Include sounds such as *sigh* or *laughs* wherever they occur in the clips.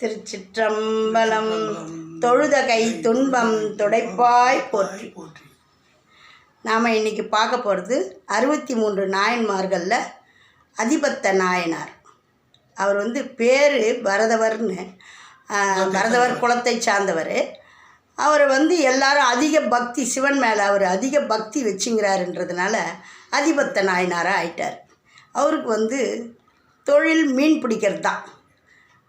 திருச்சிற்றம்பலம் தொழுத கை துன்பம் துடைப்பாய் போற்றி. போற்றி நாம் இன்றைக்கி பார்க்க போகிறது அறுபத்தி மூன்று நாயன்மார்களில் அதிபத்த நாயனார். அவர் வந்து பேர் பரதவர்னு பரதவர் குலத்தை சார்ந்தவர். அவர் வந்து எல்லாரும் அதிக பக்தி சிவன் மேலே அவர் அதிக பக்தி வச்சுங்கிறாருன்றதுனால அதிபத்த நாயனாராக ஆயிட்டார். அவருக்கு வந்து தொழில் மீன் பிடிக்கிறது தான்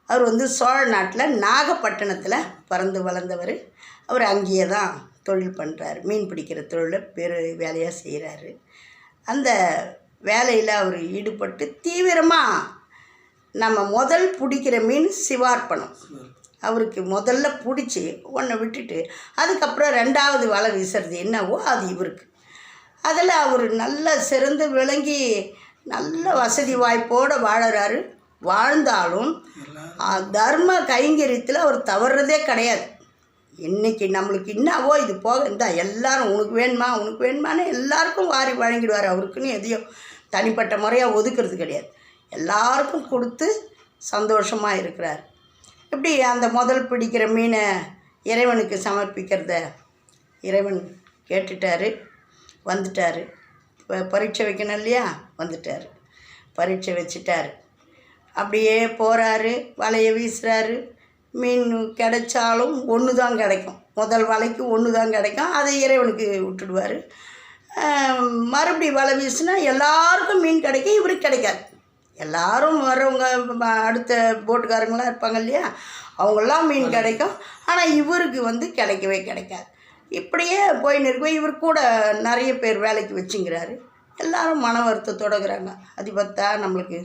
அவர் வந்து சோழ நாட்டில் நாகப்பட்டினத்தில் பிறந்து வளர்ந்தவர். அவர் அங்கேயே தான் தொழில் பண்ணுறாரு மீன் பிடிக்கிற தொழிலை பெரு வேலையாக செய்கிறாரு அந்த வேலையில் அவர் ஈடுபட்டு தீவிரமாக நம்ம முதல் பிடிக்கிற மீன் சிவார்ப்பணம். அவருக்கு முதல்ல பிடிச்சி ஒன்றை விட்டுட்டு அதுக்கப்புறம் ரெண்டாவது வலை வீசுறது என்னவோ அது இவருக்கு. அதில் அவர் நல்ல சிறந்து விளங்கி நல்ல வசதி வாய்ப்போடு வாழறாரு. வாழ்ந்தாலும் தர்ம கைங்கரியத்தில் அவர் தவறுறதே கிடையாது. இன்னைக்கு நம்மளுக்கு என்னவோ இது போக இருந்தா எல்லாரும் உனக்கு வேணுமா உனக்கு வேணுமான்னு எல்லாருக்கும் வாரி வழங்கிடுவார். அவருக்குன்னு எதையும் தனிப்பட்ட முறையாக ஒதுக்குறது கிடையாது. எல்லாருக்கும் கொடுத்து சந்தோஷமாக இருக்கிறார். இப்படி அந்த முதல் பிடிக்கிற மீனை இறைவனுக்கு சமர்ப்பிக்கிறத? இறைவன் கேட்டுட்டாரு வந்துட்டார். இப்போ பரீட்சை வைக்கணும் இல்லையா? வந்துட்டார். பரீட்சை வச்சுட்டாரு. அப்படியே போகிறாரு வலையை வீசுகிறாரு மீன் கிடைச்சாலும் ஒன்று தான் கிடைக்கும். முதல் வலைக்கு ஒன்று தான் கிடைக்கும். அதை இறைவனுக்கு விட்டுடுவார். மறுபடி வலை வீசினா எல்லாருக்கும் மீன் கிடைக்கும் இவருக்கு கிடைக்காது. எல்லாரும் வர்றவங்க ம- அடுத்த போட்டுக்காரங்களாம் இருப்பாங்க இல்லையா? அவங்கெல்லாம் மீன் கிடைக்கும். ஆனால் இவருக்கு வந்து கிடைக்கவே கிடைக்காது. இப்படியே போயின்னு இருக்கும் இவர் கூட நிறைய பேர் வேலைக்கு வச்சுங்கிறாரு. எல்லாரும் மன வருத்தத்தோட இருக்கிறாங்க. அது பார்த்தா நம்மளுக்கு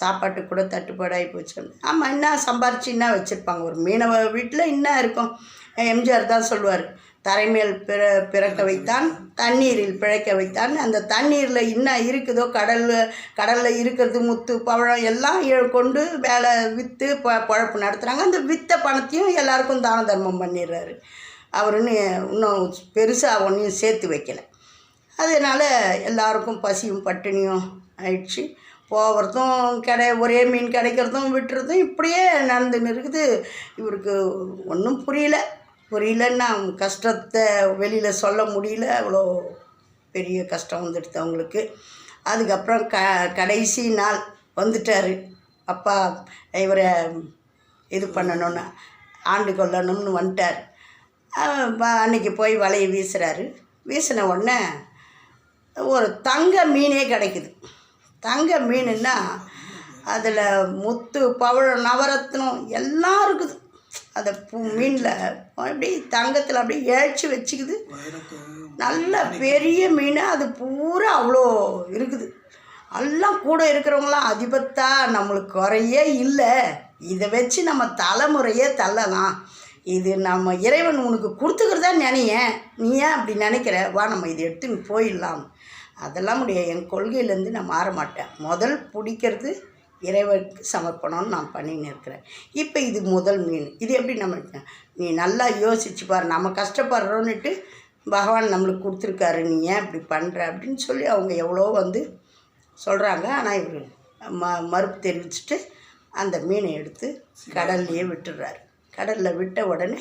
சாப்பாட்டுக்கு கூட தட்டுப்பாடாகி போச்சு ஆமாம் என்ன சம்பாரிச்சு என்ன வச்சுருப்பாங்க? ஒரு மீனவ வீட்டில் என்ன இருக்கும்? எம்ஜிஆர் தான் சொல்லுவார். தரைமேல் பிற பிறக்க வைத்தான் தண்ணீரில் பிழைக்க வைத்தான். அந்த தண்ணீரில் என்ன இருக்குதோ கடலில் கடலில் இருக்கிறது முத்து பவழம் எல்லாம் கொண்டு வேலை விற்று ப பழப்பு நடத்துகிறாங்க அந்த விற்ற பணத்தையும் எல்லாருக்கும் தான தர்மம் பண்ணிடுறாரு. அவருன்னு இன்னும் பெருசாக ஒன்றையும் சேர்த்து வைக்கல. அதனால் எல்லாருக்கும் பசியும் பட்டினியும் ஆயிடுச்சு. போகிறதும் கிடை ஒரே மீன் கிடைக்கிறதும் விட்டுறதும் இப்படியே நடந்துன்னு இருக்குது இவருக்கு ஒன்றும் புரியல. புரியலன்னா கஷ்டத்தை வெளியில் சொல்ல முடியல. அவ்வளோ பெரிய கஷ்டம் வந்துடுது அவங்களுக்கு. அதுக்கப்புறம் க கடைசி நாள் வந்துட்டார். அப்பா இவரை இது பண்ணணும்னு ஆண்டு கொள்ளணும்னு வந்துட்டார். அன்றைக்கி அன்னைக்கு போய் வலையை வீசுகிறாரு வீசின உடனே ஒரு தங்க மீனே கிடைக்குது. தங்க மீனுன்னா அதில் முத்து பவழம் நவரத்னம் எல்லாம் இருக்குது. அந்த பூ மீனில் அப்படியே தங்கத்தில் அப்படியே ஏழ்ச்சி வச்சுக்குது. நல்ல பெரிய மீன் அது பூரா அவ்வளோ இருக்குது. எல்லாம் கூட இருக்கிறவங்களாம் அதிபத்தா நம்மளுக்கு குறையே இல்லை. இதை வச்சு நம்ம தலைமுறையே தள்ளலாம். இது நம்ம இறைவன் உனக்கு கொடுத்துக்கிறதா நினையேன். நீ ஏன் அப்படி நினைக்கிற? வா நம்ம இதை எடுத்துன்னு போயிடலாம். அதெல்லாம் முடியாது. என் கொள்கையிலேருந்து நான் மாற மாட்டேன். முதல் பிடிக்கிறது இறைவனுக்கு சமர்ப்பணம்னு நான் பண்ணின்னு இருக்கிறேன். இப்போ இது முதல் மீன். இது எப்படி நம்ம நீ நல்லா யோசிச்சு பாரு. நம்ம கஷ்டப்படுறோன்னுட்டு பகவான் நம்மளுக்கு கொடுத்துருக்காரு. நீ ஏன் இப்படி பண்ணுற அப்படின்னு சொல்லி அவங்க எவ்வளோ வந்து சொல்கிறாங்க ஆனால் இவர் ம மறுப்பு தெரிவிச்சுட்டு அந்த மீனை எடுத்து கடல்லையே விட்டுடுறாரு. கடலில் விட்ட உடனே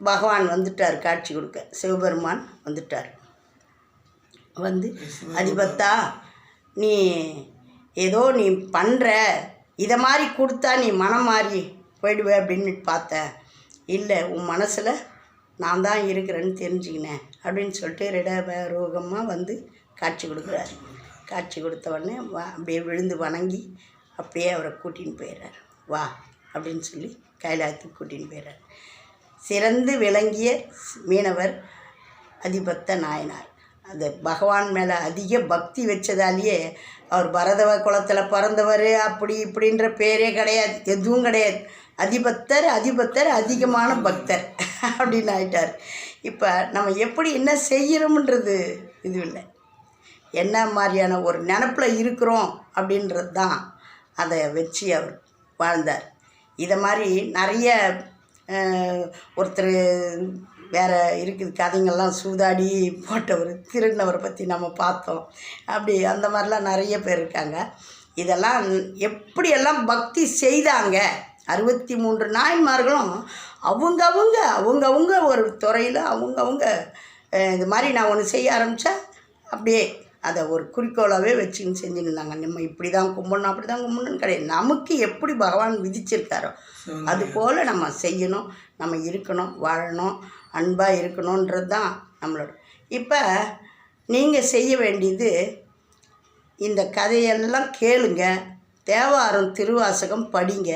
பகவான் வந்துட்டார். காட்சி கொடுக்க. சிவபெருமான் வந்துட்டார். வந்து அதிபத்தா நீ ஏதோ நீ பண்ணுற இதை மாதிரி கொடுத்தா நீ மனம் மாறி போயிடுவே அப்படின்னு பார்த்தேன் இல்லை உன் மனசில் நான் தான் இருக்கிறேன்னு தெரிஞ்சுக்கினேன் அப்படின்னு சொல்லிட்டு ரிடரோகமாக வந்து காட்சி கொடுக்குறாரு. காட்சி கொடுத்த உடனே வா அப்படியே விழுந்து வணங்கி அப்படியே அவரை கூட்டின்னு போயிடுறாரு. வா அப்படின்னு சொல்லி கைலாயத்துக்கு கூட்டின்னு போயிடுறாரு. சிறந்து விளங்கிய மீனவர் அதிபத்த நாயனார். அந்த பகவான் மேலே அதிக பக்தி வச்சதாலேயே அவர் பரதவ குலத்தில் பிறந்தவர் அப்படி இப்படின்ற பேரே கிடையாது. எதுவும் கிடையாது. அதிபத்தர் அதிபத்தர் அதிகமான பக்தர் *laughs* அப்படின்னு ஆயிட்டார். இப்போ நம்ம எப்படி என்ன செய்கிறோம்ன்றது இது இல்லை. என்ன மாதிரியான ஒரு நினப்பில் இருக்கிறோம் அப்படின்றது தான் அதை வச்சு அவர் வாழ்ந்தார். இதை மாதிரி நிறைய ஒருத்தர் வேறு இருக்குது. கதைங்கள்லாம் சூதாடி போட்டவர் திருடினவரை பற்றி நம்ம பார்த்தோம். அப்படி அந்த மாதிரிலாம் நிறைய பேர் இருக்காங்க. இதெல்லாம் எப்படியெல்லாம் பக்தி செய்தாங்க? அறுபத்தி மூன்று நாயன்மார்களும் அவங்கவுங்க அவங்கவுங்க ஒரு துறையில் அவங்கவுங்க இது மாதிரி நான் ஒன்று செய்ய ஆரம்பித்தா அப்படியே அதை ஒரு குறிக்கோளாகவே வச்சுன்னு செஞ்சுன்னு இருந்தாங்க. நம்ம இப்படி தான் கும்பிடணும் அப்படி தான் கும்பிடணும் கிடையாது. நமக்கு எப்படி பகவான் விதிச்சிருக்காரோ அது போல் நம்ம செய்யணும். நம்ம இருக்கணும் வாழணும். அன்பாக இருக்கணுன்றது தான் நம்மளோட. இப்போ நீங்கள் செய்ய வேண்டியது இந்த கதையெல்லாம் கேளுங்க. தேவாரம் திருவாசகம் படிங்க.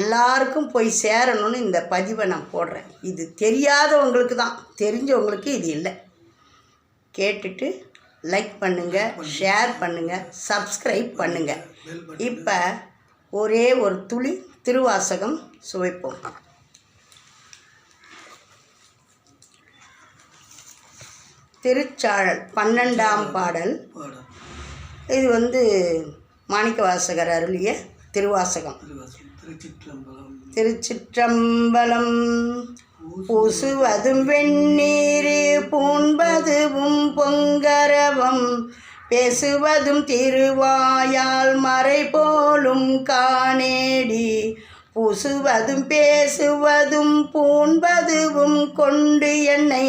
எல்லாருக்கும் போய் சேரணும்னு இந்த பதிவை நான் போடுறேன். இது தெரியாதவங்களுக்கு தான் தெரிஞ்சவங்களுக்கு இது இல்லை. கேட்டுட்டு லைக் பண்ணுங்கள் ஷேர் பண்ணுங்கள் சப்ஸ்கிரைப் பண்ணுங்கள் இப்போ ஒரே ஒரு துளி திருவாசகம் சுவைப்போம். திருச்சாழல் பன்னெண்டாம் பாடல். இது வந்து மாணிக்க வாசகர் அருளிய திருவாசகம். திருச்சிற்றம்பலம். பூசுவதும் வெந்நீர் பூண்பதுவும் பொங்கரவம் பேசுவதும் திருவாயால் மறை போலும் காணேடி பூசுவதும் பேசுவதும் பூண்பதுவும் கொண்டு என்னை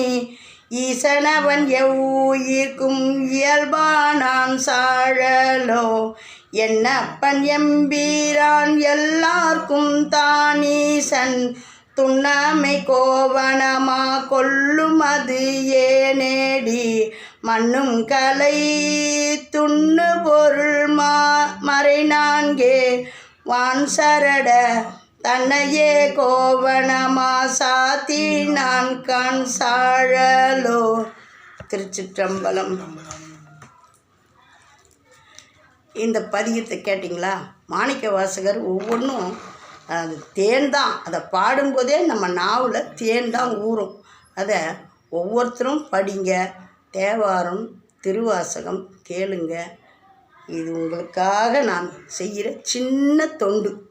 ஈசனவன் எவ்வுயிர்க்கும் இயல்பானான் சாழலோ? என்னப்பன் எம்பீரான் எல்லார்க்கும் தானீசன். துண்ணமை கோவனமா கொல்லும் அது ஏனேடி? மண்ணும் கலை துண்ணு பொருள் மா மறை நான்கே. வான் சரட தன்னையே கோவணமா சாத்தி நான் கண் சாழலோ. திருச்சிற்றம்பலம். இந்த பதியத்தை கேட்டிங்களா? மாணிக்க வாசகர் ஒவ்வொன்றும் அது தேன் தான். அதை பாடும்போதே நம்ம நாவில் தேன் தான் ஊறும். அதை ஒவ்வொருத்தரும் படிங்க. தேவாரம் திருவாசகம் கேளுங்க. இது உங்களுக்காக நான் செய்கிற சின்ன தொண்டு.